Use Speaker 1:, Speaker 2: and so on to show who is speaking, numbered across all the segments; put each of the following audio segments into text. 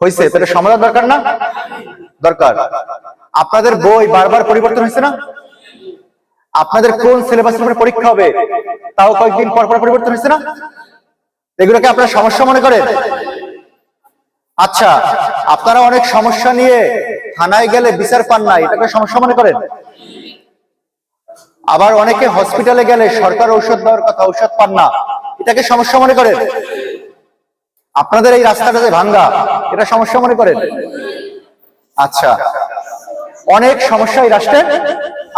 Speaker 1: হয়েছে তাহলে সমাধান দরকার না? দরকার। আপনাদের বই বারবার পরিবর্তন হয়েছে না? আপনাদের কোন সিলেবাসের উপরে পরীক্ষা হবে তাও কয়েকদিন পর পর পরিবর্তন হয়েছে না? এগুলোকে আপনারা সমস্যা মনে করেন? আচ্ছা আপনারা অনেক সমস্যা নিয়ে থানায় গেলে বিচার পান না এটাকে সমস্যা মনে করেন? আবার অনেকে হসপিটালে গেলে সরকার ঔষধ দেওয়ার কথা ঔষধ পান না এটাকে সমস্যা মনে করেন? আপনাদের এই রাস্তাটা যে ভাঙ্গা, এটা সমস্যা মনে করেন? আচ্ছা অনেক সমস্যা এই রাষ্ট্রে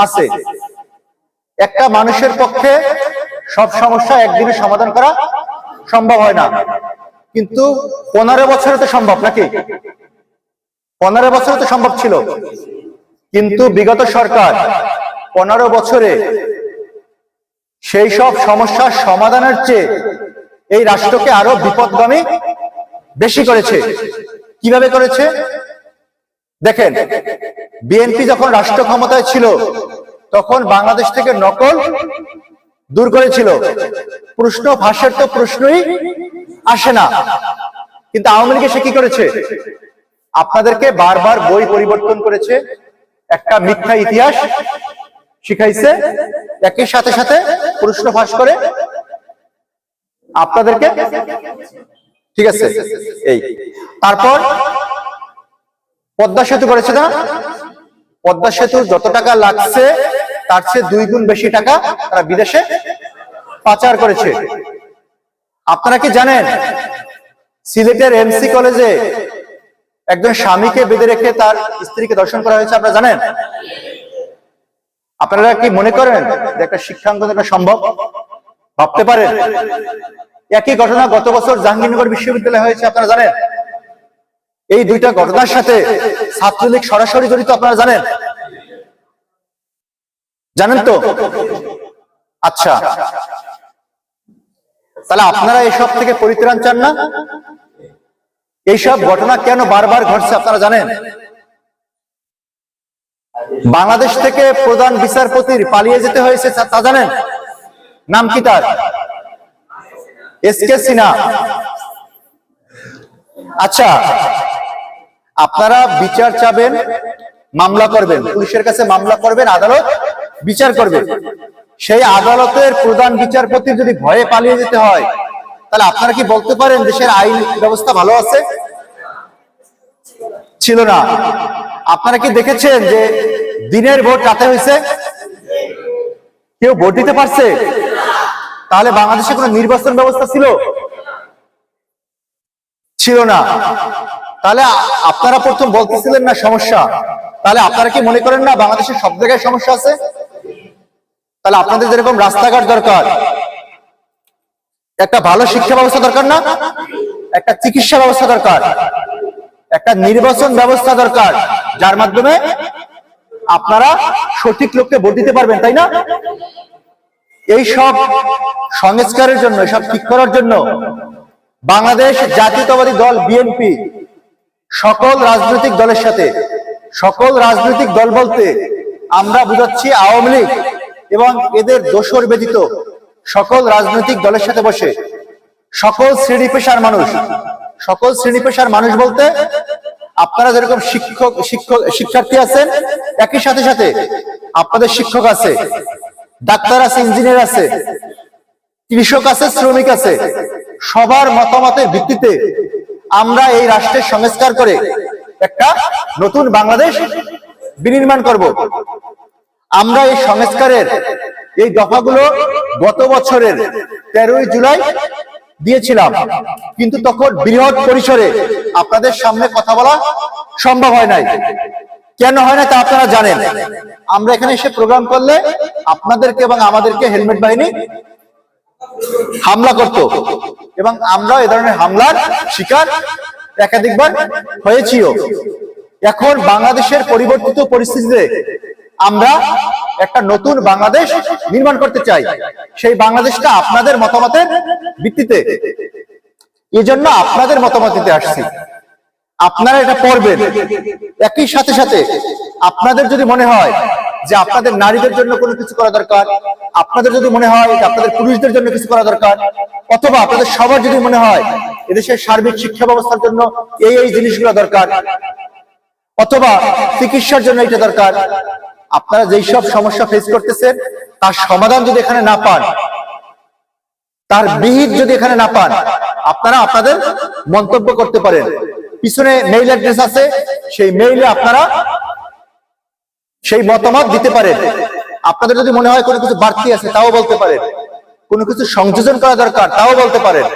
Speaker 1: আছে। একটা মানুষের পক্ষে সব সমস্যা একদিনে সমাধান করা সম্ভব হয় না। কিন্তু পনেরো বছরে তো সম্ভব নাকি? পনেরো বছরে তো সম্ভব ছিল। কিন্তু বিগত সরকার পনেরো বছরে সেই সব সমস্যার সমাধানের চেয়ে এই রাষ্ট্রকে আরও বিপদগামী বেশি করেছে। কীভাবে করেছে? দেখেন বিএনপি যখন রাষ্ট্র ক্ষমতায় ছিল, তখন বাংলাদেশ থেকে নকল দূর করেছিল। প্রশ্ন ফাঁসের তো প্রশ্নই আসে না। কিন্তু আওয়ামী লীগ এসে কি করেছে? আপনাদেরকে বারবার বই পরিবর্তন করেছে, একটা মিথ্যা ইতিহাস শিখাইছে, একই সাথে সাথে প্রশ্ন ফাঁস করে। আপনাদেরকে ঠিক আছে? এই। তারপর পদ্মা সেতু করেছে না? পদ্মা সেতু যত টাকা লাগছে তার চেয়ে দুই গুণ বেশি টাকা তারা বিদেশে পাচার করেছে। আপনারা কি জানেন সিলেটের এমসি কলেজে একজন স্বামীকে বেঁধে রেখে তার স্ত্রীকে দর্শন করা হয়েছে আপনারা জানেন? আপনারা কি মনে করেন যে একটা শিক্ষাঙ্গন সম্ভব? ভাবতে পারেন? একই ঘটনা গত বছর জাহাঙ্গীরনগর বিশ্ববিদ্যালয়ে হয়েছে, আপনারা জানেন? এই দুইটা ঘটনার সাথে ছাত্রলীগ সরাসরি জড়িত, আপনারা জানেন? জানেন তো? আচ্ছা। তাহলে আপনারা এসব থেকে পরিত্রাণ চান না? এইসব ঘটনা কেন বারবার ঘটছে, আপনারা জানেন? বাংলাদেশ থেকে প্রধান বিচারপতির পালিয়ে যেতে হয়েছে, তা- জানেন? নাম কি তার? S K Sinha. আচ্ছা আপনারা বিচার চাবেন, মামলা করবেন, পুলিশের কাছে মামলা করবেন, আদালত বিচার করবেন। সেই আদালতের প্রধান বিচারপতি যদি ভয়ে পালিয়ে যেতে হয়, তাহলে আপনারা কি বলতে পারেন দেশের আইন ব্যবস্থা ভালো আছে? ছিল না। আপনারা কি দেখেছেন যে দিনের ভোট রাতে হয়েছে? কেউ ভোট দিতে পারছে? তাহলে বাংলাদেশে কোনো নির্বাচন ব্যবস্থা ছিল? ছিল না। তাহলে আপনারা প্রথম বলতেছিলেন না সমস্যা। তাহলে আপনারা কি মনে করেন না বাংলাদেশের সব জায়গায় সমস্যা আছে? তাহলে আপনাদের যেরকম রাস্তাঘাট দরকার, একটা ভালো শিক্ষা ব্যবস্থা দরকার না? একটা চিকিৎসা ব্যবস্থা দরকার, একটা নির্বাচন ব্যবস্থা দরকার, যার মাধ্যমে আপনারা সঠিক লোককে ভোট দিতে পারবেন, তাই না? এই সব সংস্কারের জন্য সব ঠিক করার জন্য বাংলাদেশ জাতীয়তাবাদী দল, বিএনপি, সকল রাজনৈতিক দলের সাথে, সকল রাজনৈতিক দল বলতে আমরা বুঝাচ্ছি আওয়ামী লীগ এবং এদের দোসর ব্যতীত সকল রাজনৈতিক দলের সাথে বসে, সকল শ্রেণি পেশার মানুষ, সকল শ্রেণি পেশার মানুষ বলতে আপনারা যেরকম শিক্ষক শিক্ষক, শিক্ষার্থী আছেন, একই সাথে সাথে আপনাদের শিক্ষক আছে। ডাক্তার আছে, ইঞ্জিনিয়ার আছে, কৃষক আছে, শ্রমিক আছে, সবার মতামতের ভিত্তিতে আমরা এই রাষ্ট্রের সংস্কার করে একটা নতুন বাংলাদেশ বিনির্মাণ করব। আমরা এই সংস্কারের এই দফাগুলো গত বছরের তেরোই জুলাই দিয়েছিলাম, কিন্তু তখন বৃহৎ পরিসরে আপনাদের সামনে কথা বলা সম্ভব হয় নাই। কেন হয় না তা আপনারা জানেন। আমরা এখানে এসে প্রোগ্রাম করলে আপনাদেরকে এবং আমাদেরকে হেলমেট বাহিনী হামলা করত। এবং আমরা এ ধরনের হামলার শিকার একাধিকবার হয়েছিও। এখন বাংলাদেশের পরিবর্তিত পরিস্থিতিতে আমরা একটা নতুন বাংলাদেশ নির্মাণ করতে চাই। সেই বাংলাদেশটা আপনাদের মতামতের ভিত্তিতে। এজন্য আপনাদের মতামত দিতে আসছি। আপনারা এটা পড়বেন। একই সাথে সাথে আপনাদের যদি মনে হয় যে আপনাদের নারীদের জন্য কোনো কিছু করা দরকার, আপনাদের যদি মনে হয় যে আপনাদের পুরুষদের জন্য কিছু করা দরকার, অথবা আপনাদের সবার যদি মনে হয় এদেশের সার্বিক শিক্ষা ব্যবস্থার জন্য এই এই জিনিসগুলো দরকার, অথবা চিকিৎসার জন্য এটা দরকার, আপনারা যেই সব সমস্যা ফেস করতেছেন, তার সমাধান যদি এখানে না পান, তার বিহিত যদি এখানে না পান, আপনারা আপনাদের মন্তব্য করতে পারেন। পিছনে মেইল অ্যাড্রেস আছে, সেই মেইলে আপনারা সেই মতামত দিতে পারেন। আপনাদের যদি মনে হয় কোনো কিছু বাড়তি আছে, তাও বলতে পারেন। কোনো কিছু সংযোজন করা দরকার, তাও বলতে পারেন।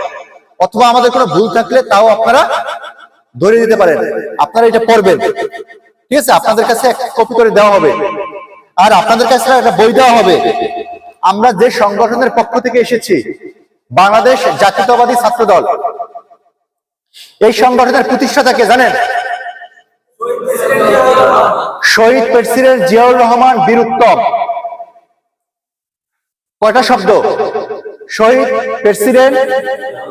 Speaker 1: অথবা আমাদের কোনো ভুল থাকলে তাও আপনারা ধরে দিতে পারেন। আপনারা এটা পড়বেন। ঠিক আছে? আপনাদের কাছে এক কপি করে দেওয়া হবে। আর আপনাদের কাছে একটা বই দেওয়া হবে। আমরা যে সংগঠনের পক্ষ থেকে এসেছি, বাংলাদেশ জাতীয়তাবাদী ছাত্র দল এই সংগঠনের প্রতিষ্ঠাতাকে জানেন? শহীদ প্রেসিডেন্ট জিয়াউর রহমান বীরুত্তম। কয়টা শব্দ? শহীদ প্রেসিডেন্ট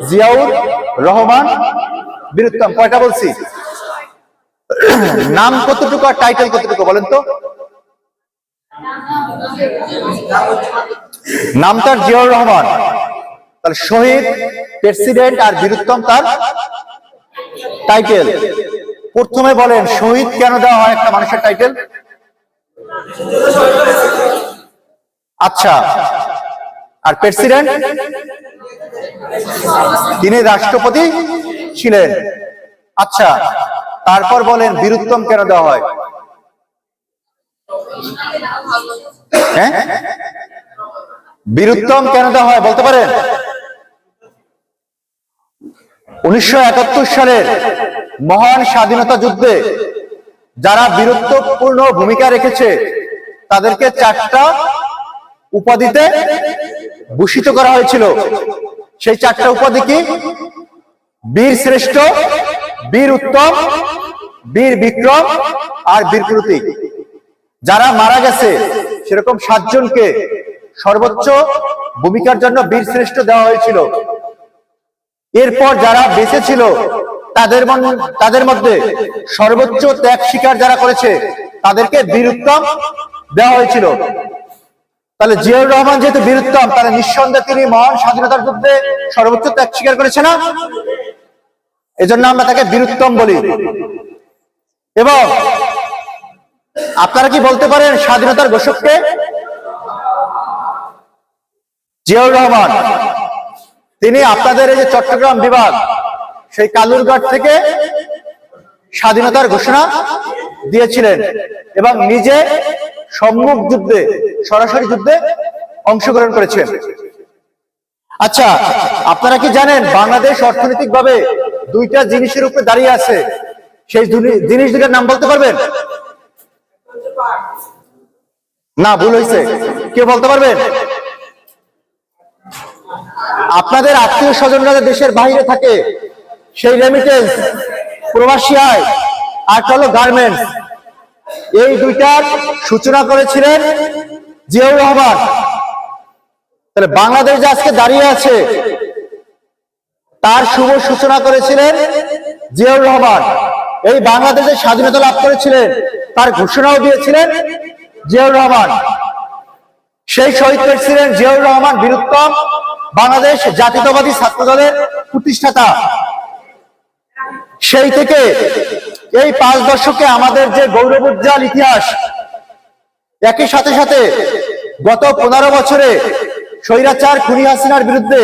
Speaker 1: জিয়াউর রহমান বীরুত্তম। কয়টা বলছি? নাম কতটুকু আর টাইটেল কতটুকু বলেন তো? নাম তার জিয়াউর রহমান। তাহলে শহীদ প্রেসিডেন্ট আর বীরুত্তম তার টাইটেল প্রথমে বলেন, শহীদ কেন দেওয়া হয় একটা মানুষের টাইটেল আচ্ছা আর প্রেসিডেন্ট তিনি রাষ্ট্রপতি ছিলেন। আচ্ছা তারপর বলেন, বীরুত্তম কেন দেওয়া হয়? হ্যাঁ? বীরুত্তম কেন দেওয়া হয়, বলতে পারেন? উনিশশো একাত্তর সালের মহান স্বাধীনতা যুদ্ধে যারা বীরত্বপূর্ণ ভূমিকা রেখেছে, তাদেরকে চারটা উপাধিতে ভূষিত করা হয়েছিল। সেই চারটা উপাধি কি? বীর শ্রেষ্ঠ, বীর উত্তম, বীর বিক্রম আর বীর প্রতীক। যারা মারা গেছে, সেরকম সাতজনকে সর্বোচ্চ ভূমিকার জন্য বীর শ্রেষ্ঠ দেওয়া হয়েছিল। এরপর যারা বেঁচে ছিল তাদের তাদের মধ্যে সর্বোচ্চ ত্যাগ স্বীকার যারা করেছে, তাদেরকে বীরুত্তম দেওয়া হয়েছিল। তাহলে জিয়াউর রহমান যেহেতু বীরুত্তম, তাহলে নিঃসন্দেহে তিনি মহান স্বাধীনতার যুদ্ধে সর্বোচ্চ ত্যাগ স্বীকার করেছে না? এজন্য আমরা তাকে বীরুত্তম বলি। এবং আপনারা কি বলতে পারেন স্বাধীনতার ঘোষককে? জিয়াউর রহমান। তিনি আপনাদের এই যে চট্টগ্রাম বিভাগ, সেই কালুরঘাট থেকে স্বাধীনতার ঘোষণা দিয়েছিলেন এবং নিজে সম্মুখ যুদ্ধে, সরাসরি যুদ্ধে অংশগ্রহণ করেছেন আচ্ছা আপনারা কি জানেন বাংলাদেশ অর্থনৈতিকভাবে দুইটা জিনিসের উপরে দাঁড়িয়ে আছে? সেই জিনিস দুটার নাম বলতে পারবেন? না, ভুল হয়েছে। কেউ বলতে পারবেন? আপনাদের আত্মীয় স্বজনরা দেশের বাইরে থাকে, সেই রেমিটেন্স প্রবাসী আয়, আর হলো গার্মেন্টস এই দুইটার সূচনা করেছিলেন জিয়াউর রহমান। তাহলে বাংলাদেশ যে আজকে দাঁড়িয়ে আছে, তার শুভ সূচনা করেছিলেন জিয়াউর রহমান। এই বাংলাদেশের স্বাধীনতা লাভ করেছিলেন, তার ঘোষণাও দিয়েছিলেন জিয়াউর রহমান। সেই শহীদ প্রেসিডেন্ট জিয়াউর রহমান বীরুত্তম বাংলাদেশ জাতীয়তাবাদী ছাত্র দলের প্রতিষ্ঠাতা। সেই থেকে এই পাঁচ দশকে আমাদের যে গৌরবোজ্জ্বল ইতিহাস, একই সাথে সাথে গত পনেরো বছরে স্বৈরাচার খুনি হাসিনার বিরুদ্ধে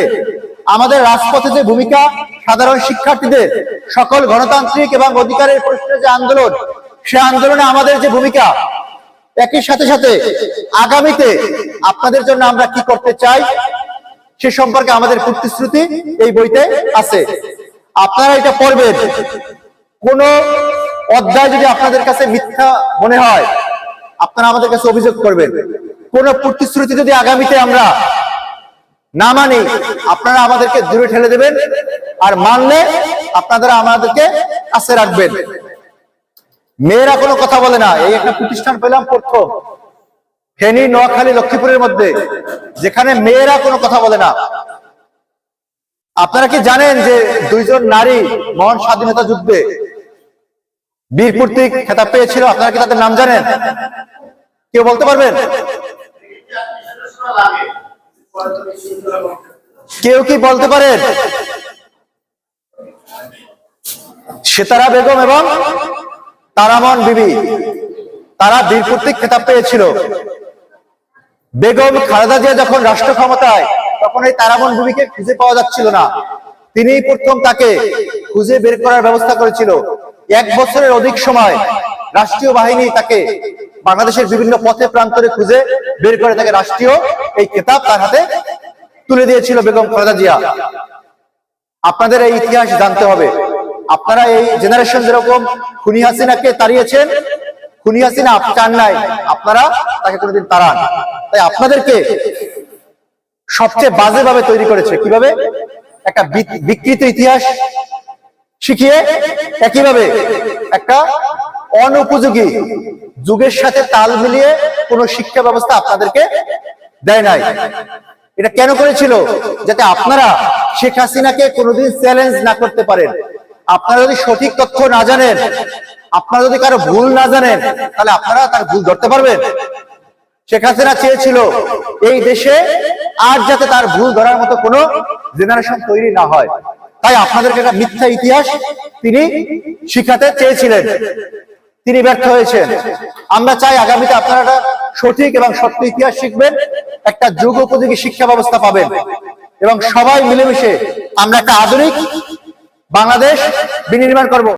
Speaker 1: আমাদের রাজপথে যে ভূমিকা, সাধারণ শিক্ষার্থীদের সকল গণতান্ত্রিক এবং অধিকারের প্রশ্নে যে আন্দোলন, সে আন্দোলনে আমাদের যে ভূমিকা, একই সাথে সাথে আগামীতে আপনাদের জন্য আমরা কি করতে চাই সে সম্পর্কে আমাদের প্রতিশ্রুতি এই বইতে আছে। আপনারা এটা পড়বেন। কোন অধ্যায় যদি আপনাদের কাছে মিথ্যা মনে হয়, আপনারা আমাদের কাছে অভিযোগ করবেন। কোন প্রতিশ্রুতি যদি আগামীতে আমরা না মানি, আপনারা আমাদেরকে দূরে ঠেলে দেবেন আর মানলে আপনারা আমাদেরকে কাছে রাখবেন। মেয়েরা কোনো কথা বলে না। এই একটা প্রতিষ্ঠান পেলাম প্রথম। ফেনী, নোয়াখালী, লক্ষ্মীপুরের মধ্যে, যেখানে মেয়েরা কোনো কথা বলে না। আপনারা কি জানেন যে দুইজন নারী মহান স্বাধীনতা যুদ্ধে বীর প্রতীক খেতাব পেয়েছিল? আপনারা কি তাদের নাম জানেন? কেউ বলতে পারবেন? কেউ কি বলতে পারেন? সেতারা বেগম এবং তারামন বিবি, তারা বীর কর্তৃক খেতাব পেয়েছিল। বেগম খালেদা জিয়া যখন রাষ্ট্র ক্ষমতায়, তখন এই তারামন ভূমিকে খুঁজে পাওয়া যাচ্ছিল না। তিনি প্রথম তাকে খুঁজে বের করার ব্যবস্থা করেছিল। এক বছরের অধিক সময় রাষ্ট্রীয় বাহিনী তাকে বাংলাদেশের বিভিন্ন পথে প্রান্তরে খুঁজে বের করে তাকে রাষ্ট্রীয় এই খেতাব তার হাতে তুলে দিয়েছিল বেগম খালেদা জিয়া। আপনাদের এই ইতিহাস জানতে হবে। আপনারা এই জেনারেশন যেরকম খুনি হাসিনাকে তাড়িয়েছেন, খুনি হাসিনা চান নাই, আপনারা তাকে কোনোদিন তাড়ান। তাই আপনাদেরকে সবচেয়ে বাজেভাবে তৈরি করেছে কীভাবে? একটা বিকৃত ইতিহাস শিখিয়ে একইভাবে একটা অনুপযোগী যুগের সাথে তাল মিলিয়ে কোনো শিক্ষা ব্যবস্থা আপনাদেরকে দেয় নাই। এটা কেন করেছিল? যাতে আপনারা শেখ হাসিনাকে কোনোদিন চ্যালেঞ্জ না করতে পারেন। আপনারা যদি সঠিক তথ্য না জানেন, আপনারা যদি কারও ভুল না জানেন, তাহলে আপনারা তার ভুল ধরতে পারবেন। শেখ হাসিনা চেয়েছিল এই দেশে আর যাতে তার ভুল ধরার মতো কোনো জেনারেশন তৈরি না হয়। তাই আপনাদেরকে একটা মিথ্যা ইতিহাস তিনি শিখাতে চেয়েছিলেন। তিনি ব্যর্থ হয়েছেন। আমরা চাই আগামীতে আপনারা একটা সঠিক এবং সত্য ইতিহাস শিখবেন, একটা যুগ উপযোগী শিক্ষা ব্যবস্থা পাবেন এবং সবাই মিলেমিশে আমরা একটা আধুনিক বাংলাদেশ বিনির্মাণ করব।